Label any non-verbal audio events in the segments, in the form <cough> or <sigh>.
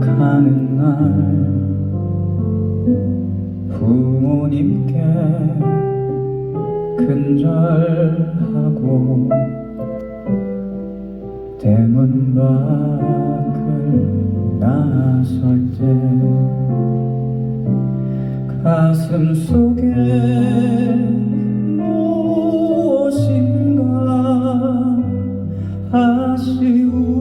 가는 날 부모님께 근절하고 대문 밖을 나설 때 가슴 속에 무엇인가 아쉬운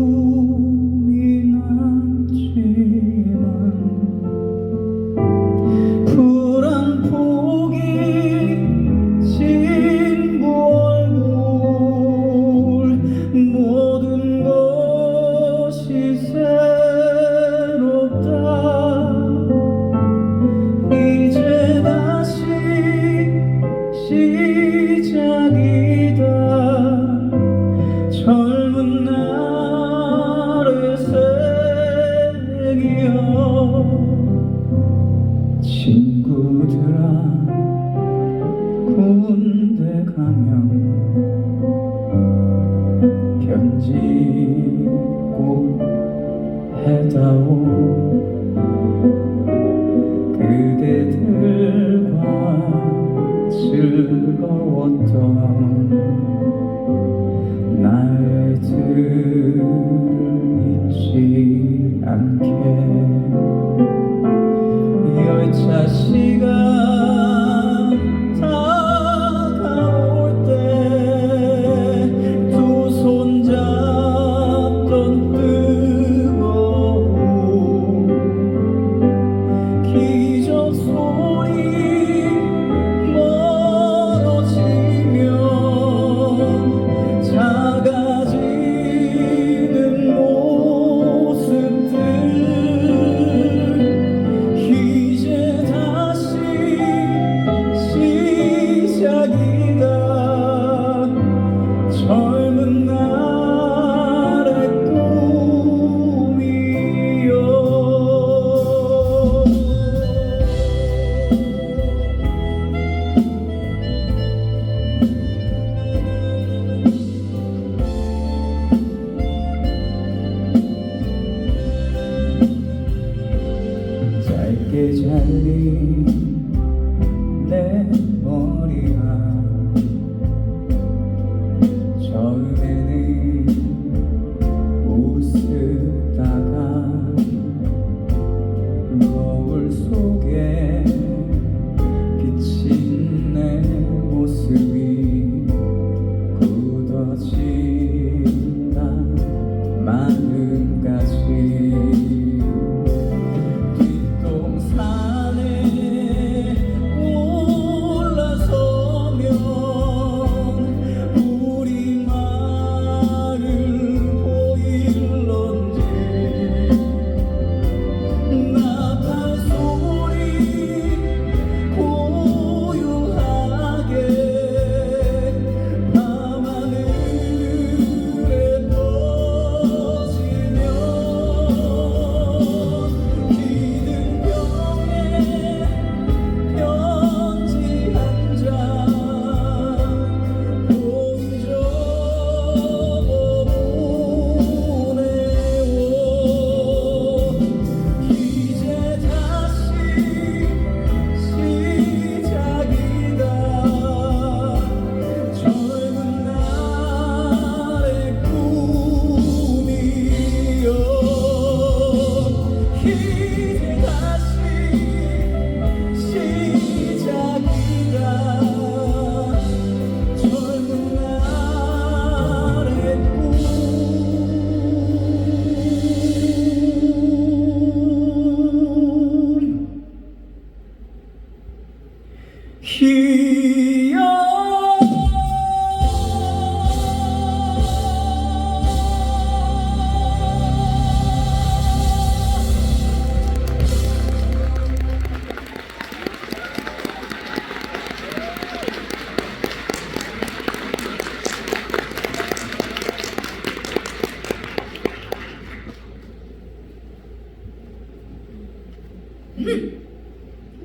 나의 들을 잊지 않게.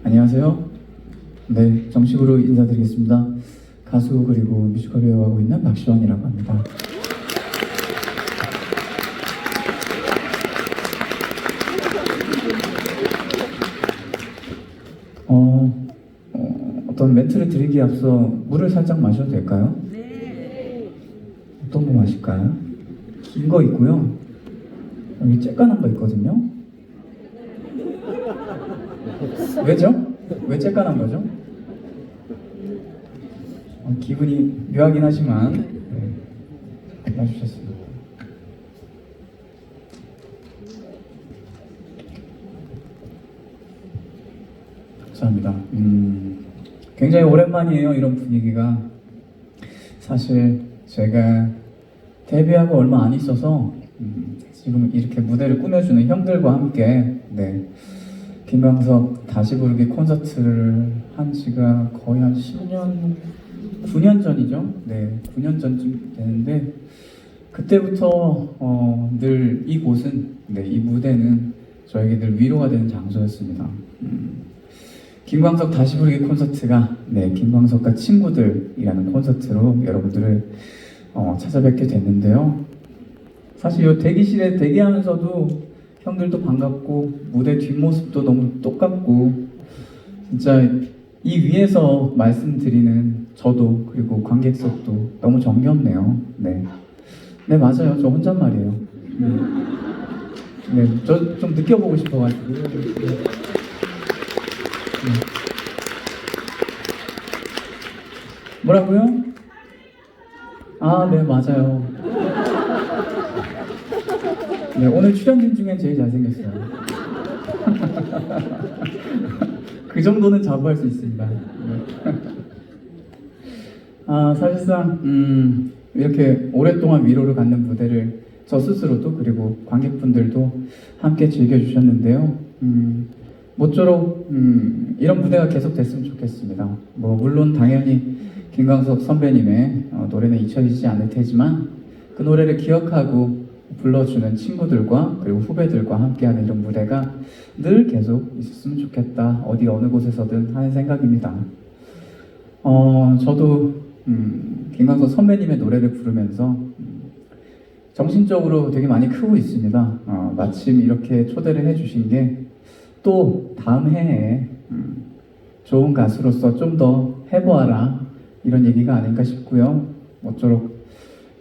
안녕하세요. 네, 정식으로 인사드리겠습니다. 가수 그리고 뮤지컬 배우 하고 있는 박시환이라고 합니다. 어, 어, 어떤 멘트를 드리기에 앞서 물을 살짝 마셔도 될까요? 네. 어떤 거 마실까요? 긴 거 있고요. 여기 쬐깐한 거 있거든요. 왜죠? 왜 쬐깐한 거죠? 어, 기분이 묘하긴 하지만 네, 마주셨습니다. 감사합니다. 음, 굉장히 오랜만이에요 이런 분위기가. 사실 제가 데뷔하고 얼마 안 있어서 음, 지금 이렇게 무대를 꾸며주는 형들과 함께 네, 김광석 다시 부르기 콘서트를 한 지가 거의 한 10년, 9년 전이죠. 네, 9년 전쯤 되는데 그때부터 어, 늘 이곳은 네, 이 무대는 저에게 늘 위로가 되는 장소였습니다. 음, 김광석 다시 부르기 콘서트가 네 김광석과 친구들이라는 콘서트로 여러분들을 어, 찾아뵙게 됐는데요. 사실 이 대기실에 대기하면서도 형들도 반갑고 무대 뒷모습도 너무 똑같고 진짜 이 위에서 말씀드리는 저도 그리고 관객석도 너무 정겹네요. 네, 네 맞아요. 저 혼잣말이에요. 네, 네, 저 좀 느껴보고 싶어가지고. 네. 뭐라고요? 아, 네, 맞아요. 네, 오늘 출연진 중엔 제일 잘생겼어요. <laughs> 그 정도는 자부할 수 있습니다. 네. <laughs> 아, 사실상, 음, 이렇게 오랫동안 위로를 갖는 무대를 저 스스로도 그리고 관객분들도 함께 즐겨주셨는데요. 음, 모쪼록 음, 이런 무대가 계속 됐으면 좋겠습니다. 뭐 물론 당연히 김광석 선배님의 어, 노래는 잊혀지지 않을 테지만 그 노래를 기억하고 불러주는 친구들과 그리고 후배들과 함께하는 이런 무대가 늘 계속 있었으면 좋겠다. 어디 어느 곳에서든 하는 생각입니다. 어, 저도 음, 김광석 선배님의 노래를 부르면서 음, 정신적으로 되게 많이 크고 있습니다. 어, 마침 이렇게 초대를 해주신 게 또 다음 해에 음, 좋은 가수로서 좀 더 해보아라 이런 얘기가 아닌가 싶고요. 모쪼록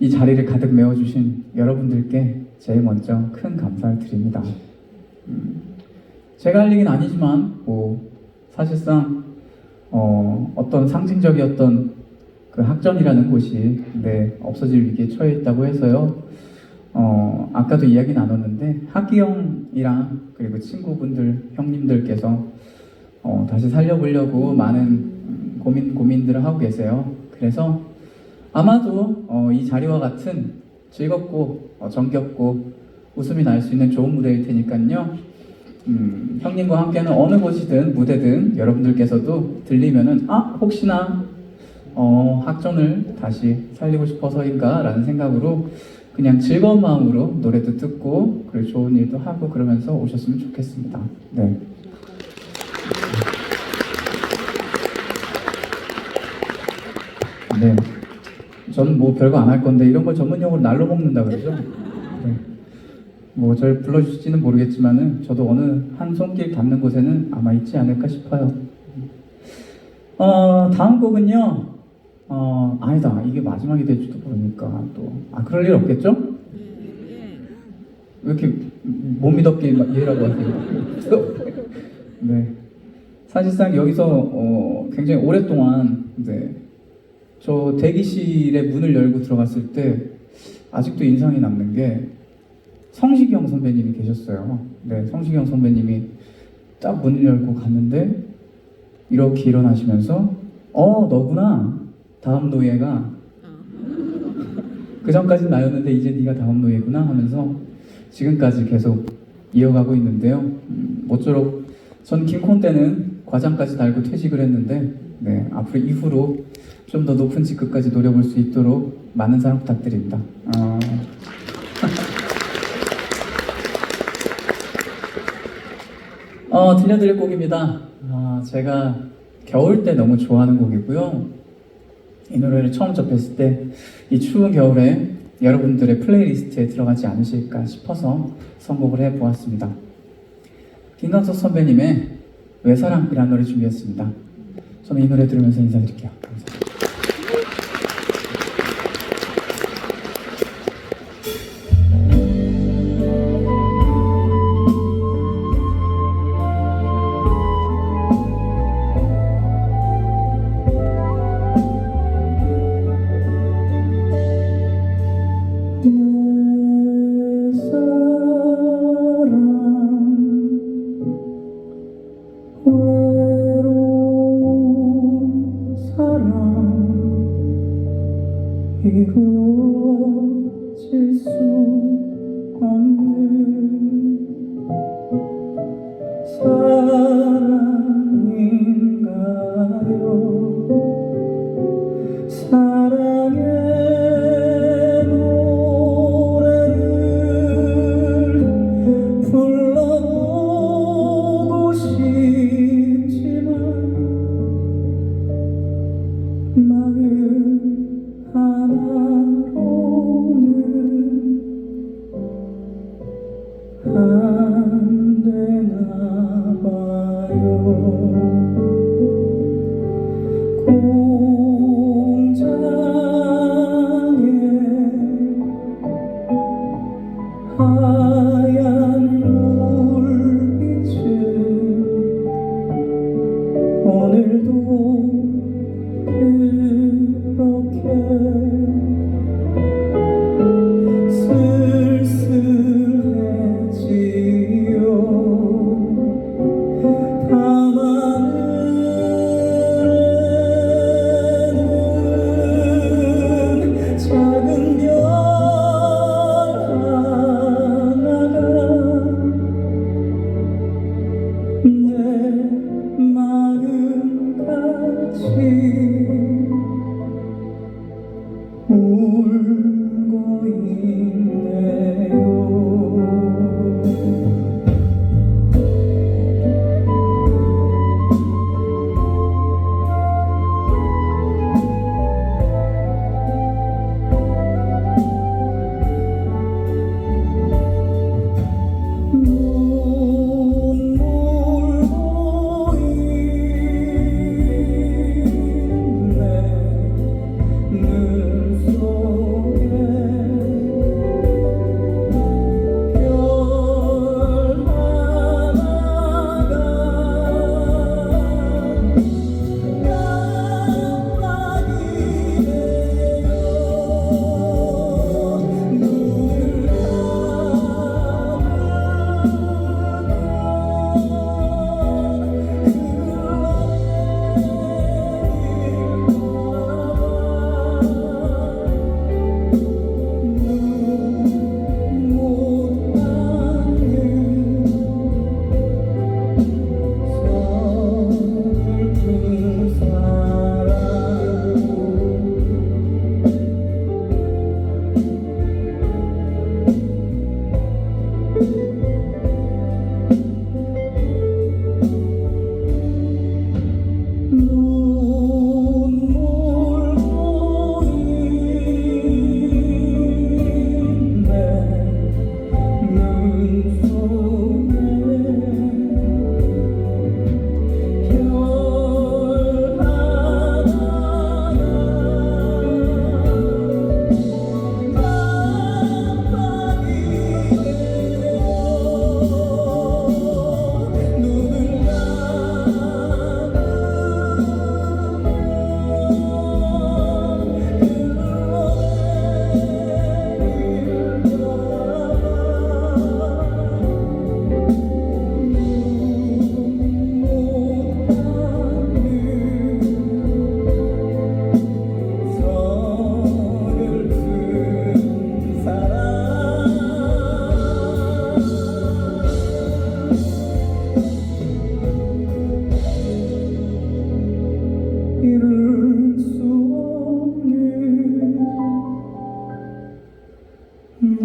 이 자리를 가득 메워주신 여러분들께 제일 먼저 큰 감사를 드립니다. 음, 제가 할 얘기는 아니지만 뭐 사실상 어, 어떤 상징적이었던 그 학전이라는 곳이 네, 없어질 위기에 처해 있다고 해서요. 어, 아까도 이야기 나눴는데 학기 형이랑 그리고 친구분들, 형님들께서 어, 다시 살려보려고 많은 음, 고민 고민들을 하고 계세요. 그래서 아마도 어, 이 자리와 같은 즐겁고 어, 정겹고 웃음이 날 수 있는 좋은 무대일 테니까요. 음, 형님과 함께하는 어느 곳이든 무대든 여러분들께서도 들리면은 아 혹시나 어, 학전을 다시 살리고 싶어서인가라는 생각으로 그냥 즐거운 마음으로 노래도 듣고 그리고 좋은 일도 하고 그러면서 오셨으면 좋겠습니다. 네. 네. 전뭐 별거 안 할 건데 이런 걸 전문용어로 날로 먹는다 그러죠. 네. 뭐 저를 불러주실지는 모르겠지만은 저도 어느 한 손길 닿는 곳에는 아마 있지 않을까 싶어요. 어 다음 곡은요. 어 아니다 이게 마지막이 될지도 모르니까 또 아 그럴 일 없겠죠? 왜 이렇게 못 믿었게 막 이해라고 하세요? <laughs> 네. 사실상 여기서 어, 굉장히 오랫동안 네, 저 대기실의 문을 열고 들어갔을 때 아직도 인상이 남는 게 성시경 선배님이 계셨어요. 네, 성시경 선배님이 딱 문을 열고 갔는데 이렇게 일어나시면서 어 너구나 다음 노예가 그 전까지는 나였는데 이제 네가 다음 노예구나 하면서 지금까지 계속 이어가고 있는데요. 음, 모쪼록 전 김콘 때는 과장까지 달고 퇴직을 했는데 네, 앞으로 이후로 좀 더 높은 직급까지 노려볼 수 있도록 많은 사랑 부탁드립니다. 어... <laughs> 어, 들려드릴 곡입니다. 아, 제가 겨울 때 너무 좋아하는 곡이고요. 이 노래를 처음 접했을 때 이 추운 겨울에 여러분들의 플레이리스트에 들어가지 않으실까 싶어서 선곡을 해보았습니다. 김광석 선배님의 외사랑이라는 노래 준비했습니다. 저는 이 노래 들으면서 인사드릴게요. 감사합니다.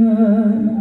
ഞാൻ